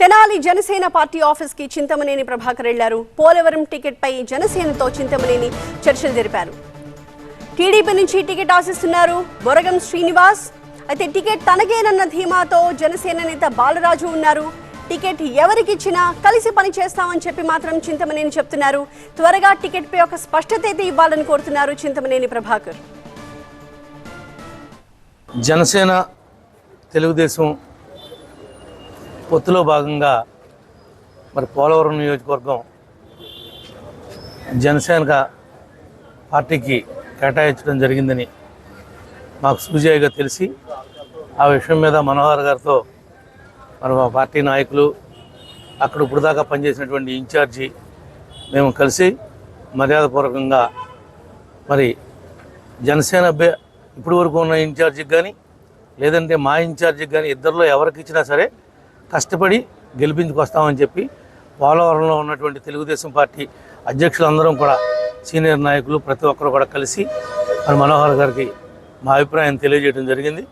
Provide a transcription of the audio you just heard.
Tenali Janasena party ఆఫీస్కి చింతమనేని ప్రభాకర్ వెళ్ళారు Polavaram ticket పై జనసేనతో చింతమనేని చర్చలు జరిపారు. టీడీపీ నుంచి టికెట్ ఆశిస్తున్నారు బొరగం శ్రీనివాస్. అయితే టికెట్ తనకేనన్న ధీమాతో జనసేన నేత బాలరాజు ఉన్నారు. టికెట్ ఎవరికిచ్చినా కలిసి పని చేస్తామని చెప్పి మాత్రం చింతమనేని చెప్తున్నారు. త్వరగా టికెట్ పై ఒక స్పష్టత అయితే ఇవ్వాలని కోరుతున్నారు చింతమనేని ప్రభాకర్. జనసేన తెలుగుదేశం పొత్తులో భాగంగా మరి పోలవరం నియోజకవర్గం జనసేన పార్టీకి కేటాయించడం జరిగిందని మాకు సూజాయిగా తెలిసి ఆ విషయం మీద మనోహర్ గారితో మరి మా పార్టీ నాయకులు అక్కడ ఇప్పుడు దాకా పనిచేసినటువంటి ఇన్ఛార్జి మేము కలిసి మర్యాదపూర్వకంగా మరి జనసేన అభ్య ఇప్పటి వరకు ఉన్న ఇన్ఛార్జికి కానీ లేదంటే మా ఇన్ఛార్జికి కానీ ఇద్దరిలో ఎవరికి ఇచ్చినా సరే కష్టపడి గెలిపించుకొస్తామని చెప్పి పోలవరంలో ఉన్నటువంటి తెలుగుదేశం పార్టీ అధ్యక్షులందరం కూడా సీనియర్ నాయకులు ప్రతి ఒక్కరు కూడా కలిసి మన మనోహర్ గారికి మా అభిప్రాయం తెలియజేయడం జరిగింది.